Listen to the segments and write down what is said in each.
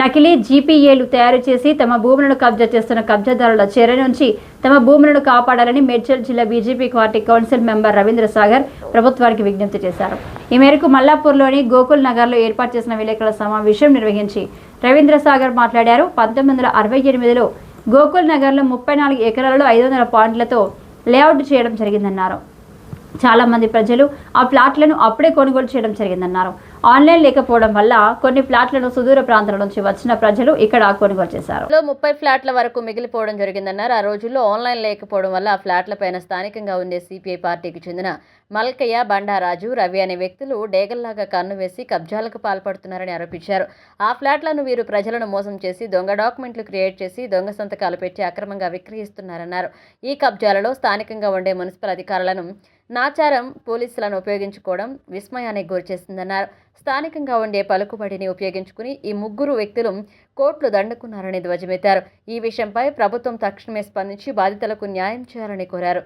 నకిలీ జీపీఏలు తయారు చేసి తమ భూములను కబ్జా చేస్తున్న కబ్జాదారుల చెర నుంచి తమ భూములను కాపాడాలని మేడ్చల్ జిల్లా BJP party council member Ravindra Sagar ప్రభుత్వానికి విజ్ఞప్తి చేశారు. ఈ మేరకు మల్లాపూర్లోని గోకుల్ నగర్లో ఏర్పాటు చేసిన విలేకరుల సమావేశం నిర్వహించి రవీంద్ర సాగర్ మాట్లాడారు. పంతొమ్మిది వందల అరవై ఎనిమిదిలో గోకుల్ నగర్లో ముప్పై నాలుగు ఎకరాలలో ఐదు వందల పాయింట్లతో లేఅవుట్ చేయడం జరిగిందన్నారు. చాలా మంది ప్రజలు ఆ ప్లాట్లను అప్పుడే కొనుగోలు చేయడం జరిగిందన్నారు. ఆన్లైన్ లేకపోవడం వల్ల కొన్ని ఫ్లాట్లను సుదూర ప్రాంతాల నుంచి వచ్చిన ప్రజలు ఇక్కడ కొనుగోలు చేశారు. ముప్పై ఫ్లాట్ల వరకు మిగిలిపోవడం జరిగిందన్నారు. ఆ రోజుల్లో ఆన్లైన్ లేకపోవడం వల్ల ఆ ఫ్లాట్ల పైన స్థానికంగా ఉండే సిపిఐ పార్టీకి చెందిన మల్కయ్య బండారాజు రవి అనే వ్యక్తులు డేగల్లాగా కన్ను వేసి కబ్జాలకు పాల్పడుతున్నారని ఆరోపించారు. ఆ ఫ్లాట్లను వీరు ప్రజలను మోసం చేసి దొంగ డాక్యుమెంట్లు క్రియేట్ చేసి దొంగ సంతకాలు పెట్టి అక్రమంగా విక్రయిస్తున్నారన్నారు. ఈ కబ్జాలలో స్థానికంగా ఉండే మున్సిపల్ అధికారులను నాచారం పోలీసులను ఉపయోగించుకోవడం విస్మయానికి గురిచేసిందన్నారు. స్థానికంగా ఉండే పలుకుబడిని ఉపయోగించుకుని ఈ ముగ్గురు వ్యక్తులు కోట్లు దండుకున్నారని ధ్వజమెత్తారు. ఈ విషయంపై ప్రభుత్వం తక్షణమే స్పందించి బాధితులకు న్యాయం చేయాలని కోరారు.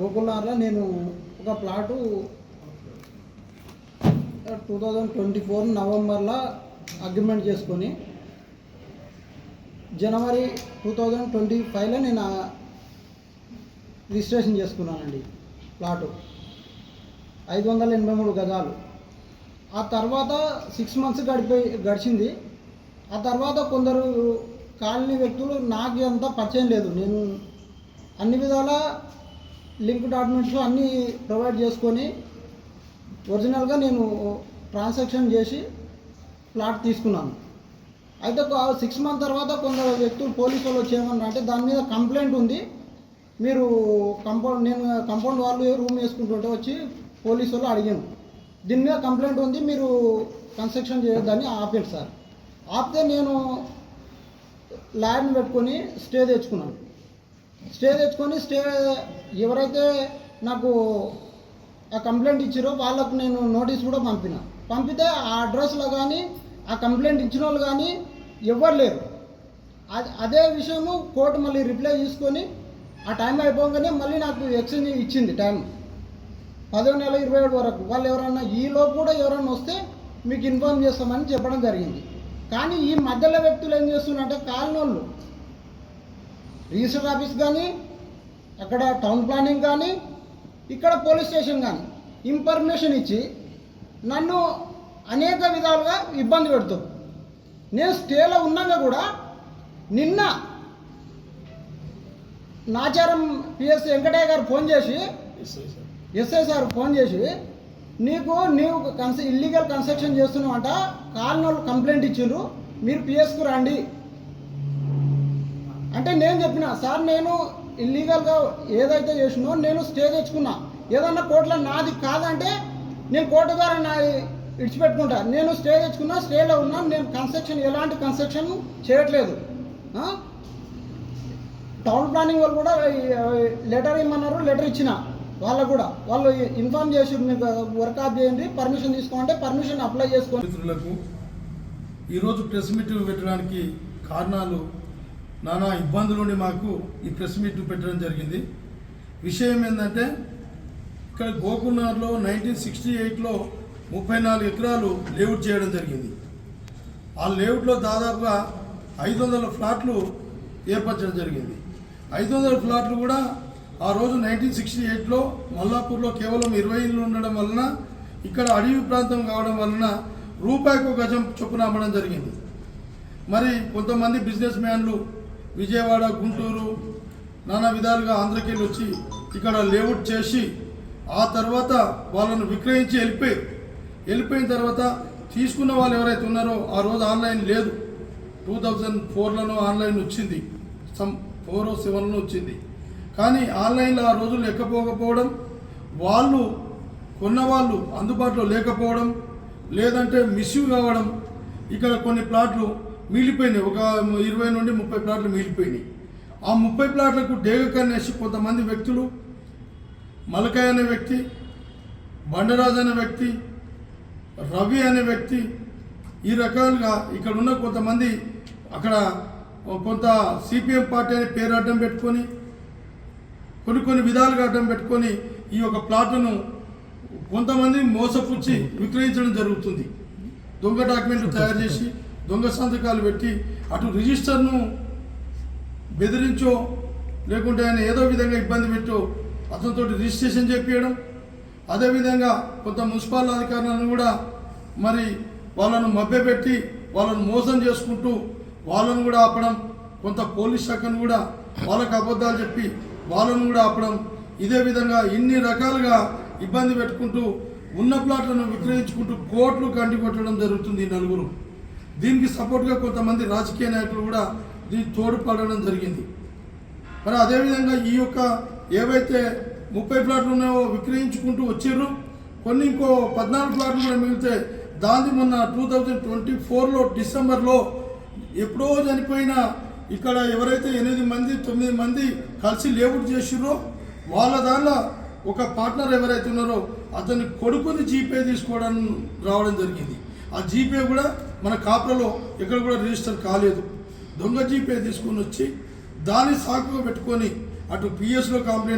గోకుల్ నగర్ నేను ఒక plot two thousand twenty four నవంబర్లో అగ్రిమెంట్ చేసుకొని జనవరి టూ థౌజండ్ ట్వంటీ ఫైవ్లో నేను రిజిస్ట్రేషన్ చేసుకున్నానండి ప్లాటు. ఐదు వందల ఎనభై మూడు గజాలు. ఆ తర్వాత సిక్స్ మంత్స్ గడిపోయి గడిచింది. ఆ తర్వాత కొందరు కాలనీ వ్యక్తులు నాకు అంత పరిచయం లేదు. నేను అన్ని విధాల లింక్ డాక్యుమెంట్స్ అన్నీ ప్రొవైడ్ చేసుకొని ఒరిజినల్గా నేను ట్రాన్సాక్షన్ చేసి ప్లాట్ తీసుకున్నాను. అయితే ఒక సిక్స్ మంత్ తర్వాత కొందరు వ్యక్తులు పోలీసు వాళ్ళు వచ్చేయమన్నారు అంటే దాని మీద కంప్లైంట్ ఉంది. మీరు కంపౌండ్ నేను కంపౌండ్ వాళ్ళు రూమ్ వేసుకుంటుంటే వచ్చి పోలీసు వాళ్ళు అడిగాను. దీని మీద కంప్లైంట్ ఉంది మీరు కన్స్ట్రక్షన్ చేయొద్దని ఆపారు సార్. ఆపితే నేను ల్యాండ్ పెట్టుకొని స్టే తెచ్చుకున్నాను. స్టే తెచ్చుకొని స్టే ఎవరైతే నాకు ఆ కంప్లైంట్ ఇచ్చారో వాళ్ళకు నేను నోటీస్ కూడా పంపిన. పంపితే ఆ అడ్రస్లో కానీ ఆ కంప్లైంట్ ఇచ్చిన వాళ్ళు కానీ ఎవ్వరు లేరు. అదే విషయము కోర్టు మళ్ళీ రిప్లై తీసుకొని ఆ టైం అయిపోగానే మళ్ళీ నాకు ఎక్స్చేంజ్ ఇచ్చింది టైం. పదో నెల ఇరవై ఏడు వరకు వాళ్ళు ఎవరన్నా ఈలోపు కూడా ఎవరన్నా వస్తే మీకు ఇన్ఫార్మ్ చేస్తామని చెప్పడం జరిగింది. కానీ ఈ మధ్యలో వ్యక్తులు ఏం చేస్తున్నారంటే కాలనోళ్ళు రిజిస్టర్ ఆఫీస్ కానీ అక్కడ టౌన్ ప్లానింగ్ కానీ ఇక్కడ పోలీస్ స్టేషన్ కానీ ఇన్ఫర్మేషన్ ఇచ్చి నన్ను అనేక విధాలుగా ఇబ్బంది పెడుతూ నేను స్టేలో ఉన్నాక కూడా నిన్న నాచారం పిఎస్ వెంకటయ్య గారు ఫోన్ చేసి ఎస్ఐ సార్ ఫోన్ చేసి నీకు నీవు కన్స ఇల్లీగల్ కన్స్ట్రక్షన్ చేస్తున్నావంట కాలనోళ్ళు కంప్లైంట్ ఇచ్చిండ్రు మీరు పిఎస్కు రండి. అంటే నేను చెప్పిన సార్ నేను ఇల్లీగల్గా ఏదైతే చేసినో నేను స్టే తెచ్చుకున్నా. ఏదన్నా కోర్టులో నాది కాదంటే నేను కోర్టు ద్వారా నా ఇడిచిపెట్టుకుంటా. నేను స్టే తెచ్చుకున్నా స్టేలో ఉన్నా నేను కన్స్ట్రక్షన్ ఎలాంటి కన్స్ట్రక్షన్ చేయట్లేదు. టౌన్ ప్లానింగ్ వాళ్ళు కూడా లెటర్ ఇమ్మన్నారు లెటర్ ఇచ్చిన. వాళ్ళకు కూడా. వాళ్ళు ఇన్ఫార్మ్ చేసి మీకు వర్క్ ఆఫ్ చేయండి పర్మిషన్ తీసుకోమంటే పర్మిషన్ అప్లై చేసుకోండి. మిత్రులకు ఈరోజు ప్రెస్ మీట్ పెట్టడానికి కారణాలు నానా ఇబ్బందులుండి మాకు ఈ ప్రెస్ మీట్ పెట్టడం జరిగింది. విషయం ఏంటంటే ఇక్కడ గోకుల్నార్లో నైన్టీన్ సిక్స్టీ ఎయిట్లో ముప్పై నాలుగు ఎకరాలు లేఅవుట్ చేయడం జరిగింది. ఆ లేఅవుట్లో దాదాపుగా ఐదు వందల ఫ్లాట్లు ఏర్పరచడం జరిగింది. ఐదు వందల ఫ్లాట్లు కూడా ఆ రోజు నైన్టీన్ సిక్స్టీ ఎయిట్లో మల్లాపూర్లో కేవలం ఇరవై ఇళ్ళు ఉండడం వలన ఇక్కడ అడవి ప్రాంతం కావడం వలన రూపాయికి గజం చొప్పున అమ్మడం జరిగింది. మరి కొంతమంది బిజినెస్ మ్యాన్లు విజయవాడ గుంటూరు నానా విధాలుగా ఆంధ్రకేళ్ళు వచ్చి ఇక్కడ లేఅవుట్ చేసి ఆ తర్వాత వాళ్ళను విక్రయించి వెళ్ళిపోయి వెళ్ళిపోయిన తర్వాత తీసుకున్న వాళ్ళు ఎవరైతే ఉన్నారో ఆ రోజు ఆన్లైన్ లేదు. టూ థౌజండ్ ఫోర్లోనో ఆన్లైన్ వచ్చింది. సమ్ ఫోర్ సెవెన్లో oh వచ్చింది. కానీ ఆన్లైన్లో ఆ రోజులు ఎక్కపోకపోవడం వాళ్ళు కొన్నవాళ్ళు అందుబాటులో లేకపోవడం లేదంటే మిస్యూజ్ కావడం ఇక్కడ కొన్ని ప్లాట్లు మిగిలిపోయినాయి. ఒక ఇరవై నుండి ముప్పై ప్లాట్లు మిగిలిపోయినాయి. ఆ ముప్పై ప్లాట్లకు డేగ కన్నేసి కొంతమంది వ్యక్తులు మలకాయ అనే వ్యక్తి బండరాజు అనే వ్యక్తి రవి అనే వ్యక్తి ఈ రకాలుగా ఇక్కడ ఉన్న కొంతమంది అక్కడ కొంత సిపిఎం పార్టీ అనే పేరు అడ్డం పెట్టుకొని కొన్ని కొన్ని విధాలుగా అడ్డం పెట్టుకొని ఈ యొక్క ప్లాట్ను కొంతమంది మోసపుచ్చి విక్రయించడం జరుగుతుంది. దొంగ డాక్యుమెంట్లు తయారు చేసి దొంగ సంతకాలు పెట్టి అటు రిజిస్టర్ను బెదిరించో లేకుంటే ఆయన ఏదో విధంగా ఇబ్బంది పెట్టో అతనితో రిజిస్ట్రేషన్ చేపించడం అదేవిధంగా కొంత మున్సిపల్ అధికారులను కూడా మరి వాళ్ళను మభ్యపెట్టి వాళ్ళను మోసం చేసుకుంటూ వాళ్ళను కూడా ఆపడం కొంత పోలీస్ శాఖను కూడా వాళ్ళకు అబద్ధాలు చెప్పి వాళ్ళను కూడా ఆపడం. ఇదే విధంగా ఇన్ని రకాలుగా ఇబ్బంది పెట్టుకుంటూ ఉన్న ప్లాట్లను విక్రయించుకుంటూ కోట్లు కంటి కొట్టడం జరుగుతుంది ఈ నలుగురు. దీనికి సపోర్ట్గా కొంతమంది రాజకీయ నాయకులు కూడా దీనికి తోడుపడడం జరిగింది. మరి అదేవిధంగా ఈ యొక్క ఏవైతే ముప్పై ప్లాట్లు ఉన్నాయో విక్రయించుకుంటూ వచ్చారు కొన్ని ఇంకో పద్నాలుగు ప్లాట్లు కూడా మిగిలితే దాన్ని మొన్న టూ థౌజండ్ ట్వంటీ ఫోర్లో డిసెంబర్లో ఎప్పుడో చనిపోయిన ఇక్కడ ఎవరైతే ఎనిమిది మంది తొమ్మిది మంది కలిసి లేఅవుట్ చేసిర్రో వాళ్ళ దానిలో ఒక పార్ట్నర్ ఎవరైతే ఉన్నారో అతని కొడుకుని జీపే తీసుకోవడం రావడం జరిగింది. ఆ జీపే కూడా మన కాపురలో ఎక్కడ కూడా రిజిస్టర్ కాలేదు. దొంగ జీపే తీసుకొని వచ్చి దాన్ని సాకుగా పెట్టుకొని అటు పిఎస్లో కంప్లైంట్